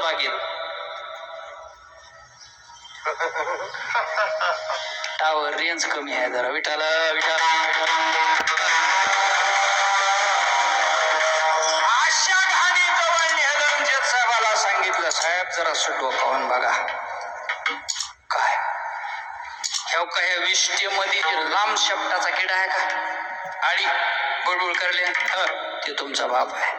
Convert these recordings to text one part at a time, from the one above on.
बागेत tower range कमी आहे जरा. विठाला विठाला सांगितलं. साहेब जरा डोकावून बघा. काय? ह्या का ह्या विष्टीमध्ये लांब शब्दाचा किडा आहे का? आणि बुळबुळ करले. ते तुमचा बाप आहे.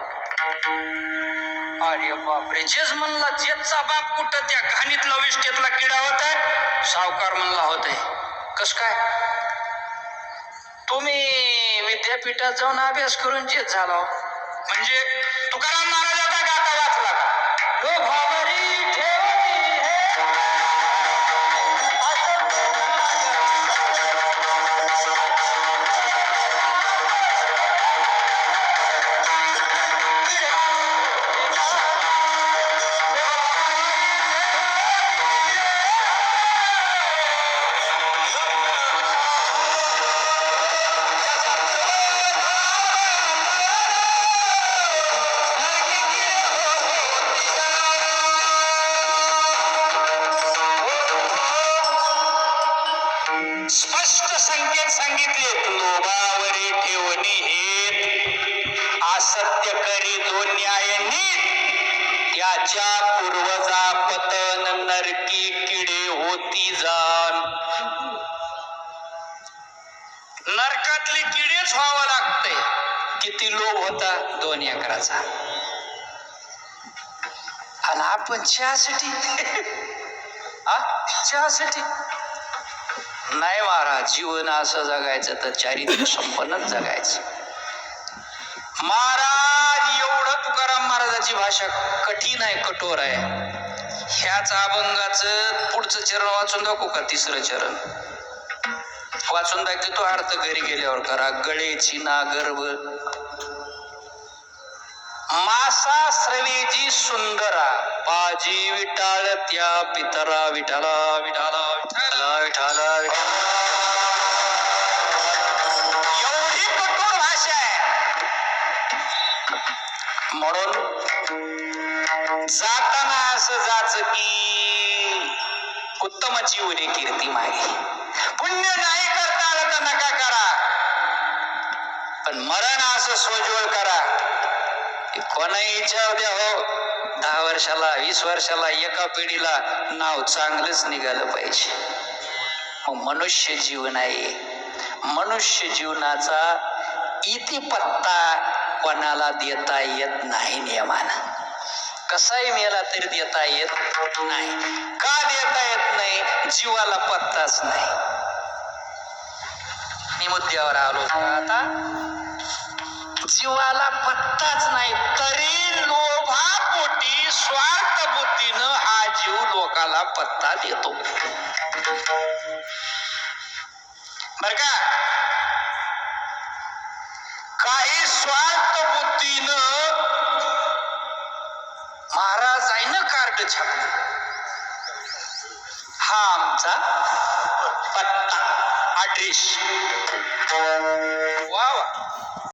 अरे बापरे जेच म्हणला जेचा बाप कुठं त्या घाणीतला विष्टेतला किडा होत? आहे सावकार म्हणला होते कस काय? तुम्ही विद्यापीठात जाऊन अभ्यास करून जेत झाला हो. म्हणजे तुकाराम महाराजाचा गाता वाचला का लोभावरी ठेवली हे स्पष्ट संकेत सांगितले लोभावरी ठेवणी हे असत्य करी जो न्याय नीत. याच्या पूर्वजा पतन नरकी किडे होती जाण. नरकातले किडेच व्हावं लागते किती लोभ होता दोन एकराचा. आणि आपण चहासाठी? चहासाठी? नाही महाराज जीवन असं जगायचं तर चारित्र्य संपन्नच जगायचं. महाराज एवढं तुकाराम महाराजाची भाषा कठीण आहे कठोर आहे. ह्याच अभंगाचं पुढचं चरण वाचून दाखवू का तिसरं चरण? वाचून दाखवतो तो अर्थ घरी गेल्यावर करा गळेची ना गर्भ मासा स्रवेजी सुंदरा पाजी विटाळ त्या पितरा विठाला विठाला विठाला विठाला एवढी कठोर भाषा आहे. म्हणून जाताना असं जाच की उत्तमाची उरे कीर्ती मागे. पुण्य नाही करता आलं तर नका करा. पण मरण असं सोज्वळ करा. कोणाही इच्छा द्या हो. दहा वर्षाला वीस वर्षाला एका पिढीला नाव चांगलंच निघालं पाहिजे. हो, मनुष्य जीवन आहे. मनुष्य जीवनाचा इति पत्ता कोणाला देता येत नाही नियमानं कसाही मेला तरी देता येत नाही. का देता येत नाही? जीवाला पत्ताच नाही. मी मुद्द्यावर आलो. आता जीवाला पत्ताच नाही. तरी लोभापोटी स्वार्थ बुद्धीनं हा जीव लोकाला पत्ता देतो. बर का? काही स्वार्थ बुद्धीनं महाराजाईनं कार्ड छापलं. हा आमचा पत्ता अड्रेस वा वा.